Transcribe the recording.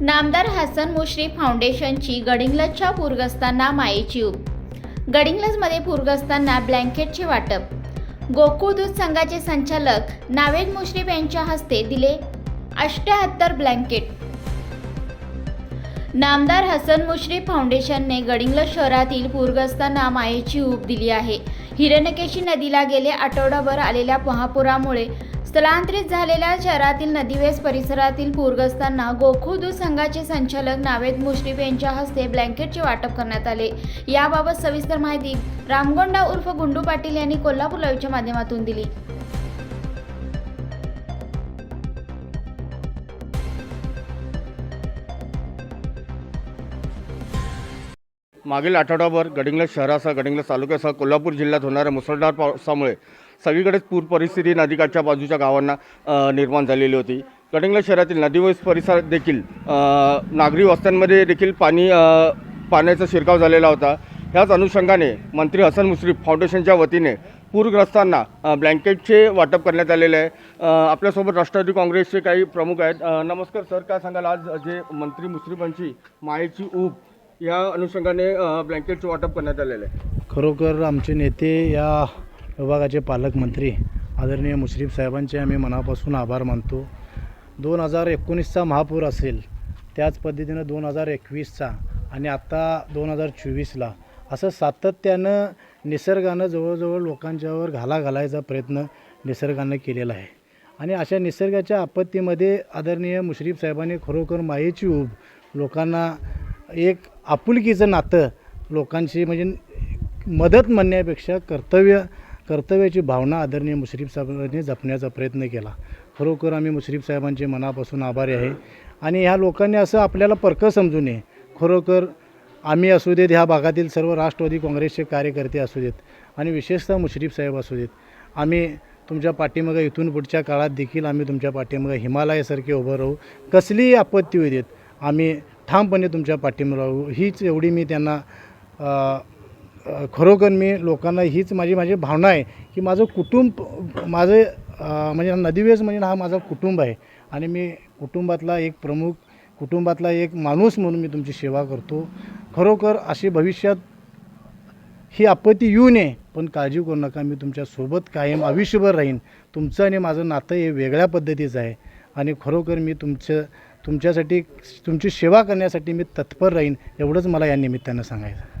नामदार हसन मुश्रीफ फाउंडेशनची गडिंग्लजच्या पूरग्रस्तांना मायेची ऊब गडिंग्लजमध्ये पूरग्रस्तांना ब्लँकेटचे वाटप. गोकुळ दूध संघाचे संचालक नावेद मुश्रीफ यांच्या हस्ते दिले अष्ट्याहत्तर ब्लँकेट. नामदार हसन मुश्रीफ फाउंडेशनने गडिंग्लज शहरातील पूरग्रस्तांना मायेची ऊब दिली आहे. हिरणकेशी नदीला गेले आठवडाभर आलेल्या महापुरामुळे स्थलांतरित झालेल्या शहरातील नदीवेस परिसरातील पूरग्रस्तांना गोखुदू दूध संघाचे संचालक नावेद मुश्रीफ यांच्या हस्ते ब्लँकेटचे वाटप करण्यात आले. याबाबत सविस्तर माहिती रामगोंडा उर्फ गुंडू पाटील यांनी कोल्हापूर लाईव्हच्या माध्यमातून दिली. मागील आठवडाभर गडिंग्लज शहरासह गडिंग्लज तालुक्यासह कोल्हापूर जिल्ह्यात होणाऱ्या मुसळधार पावसामुळे सगळीकडेच पूर परिस्थिती नदीकाठच्या बाजूच्या गावांना निर्माण झालेली होती. कटिंगला शहरातील नदीवस परिसरात देखील नागरी वस्त्यांमध्ये देखील पाणी पाण्याचा शिरकाव झालेला होता. ह्याच अनुषंगाने मंत्री हसन मुश्रीफ फाउंडेशनच्या वतीने पूरग्रस्तांना ब्लँकेटचे वाटप करण्यात आलेले आहे. आपल्यासोबत राष्ट्रवादी काँग्रेसचे काही प्रमुख आहेत. नमस्कार सर काय सांगाल? आज जे मंत्री मुश्रीफांची मायेची ऊब या अनुषंगाने ब्लँकेटचे वाटप करण्यात आलेलं आहे. खरोखर आमचे नेते या विभागाचे पालकमंत्री आदरणीय मुश्रीफ साहेबांचे आम्ही मनापासून आभार मानतो. दोन हजार एकोणीसचा महापूर असेल त्याच पद्धतीनं दोन हजार एकवीसचा आणि आत्ता दोन हजार चोवीसला असं सातत्यानं निसर्गानं जवळजवळ लोकांच्यावर घाला घालायचा प्रयत्न निसर्गानं केलेला आहे. आणि अशा निसर्गाच्या आपत्तीमध्ये आदरणीय मुश्रीफ साहेबांनी खरोखर मायेची उब लोकांना एक आपुलकीचं नातं लोकांशी म्हणजे मदत म्हणण्यापेक्षा कर्तव्य कर्तव्याची भावना आदरणीय मुश्रीफ साहेबांनी जपण्याचा प्रयत्न केला. खरोखर आम्ही मुश्रीफ साहेबांचे मनापासून आभारी आहे. आणि ह्या लोकांनी असं आपल्याला परकं समजू नये. खरोखर आम्ही असू देत ह्या भागातील सर्व राष्ट्रवादी काँग्रेसचे कार्यकर्ते असू देत आणि विशेषतः मुश्रीफ साहेब असू देत आम्ही तुमच्या पाठीमागं इथून पुढच्या काळात देखील आम्ही तुमच्या पाठीमागं हिमालयासारखे उभं राहू. कसलीही आपत्ती होऊ देत आम्ही ठामपणे तुमच्या पाठीमागं राहू. हीच एवढी मी त्यांना खरोखर मी लोकांना हीच माझी माझी भावना आहे की माझं कुटुंब माझं म्हणजे नदीवेस म्हणजे हा माझा कुटुंब आहे. आणि मी कुटुंबातला एक प्रमुख कुटुंबातला एक माणूस म्हणून मी तुमची सेवा करतो. खरोखर अशी भविष्यात ही आपत्ती येऊ नये पण काळजी करू नका. मी तुमच्यासोबत कायम आयुष्यभर राहीन. तुमचं आणि माझं नातं हे वेगळ्या पद्धतीचं आहे. आणि खरोखर मी तुमचं तुमच्यासाठी तुमची सेवा करण्यासाठी मी तत्पर राहीन एवढंच मला या निमित्तानं सांगायचं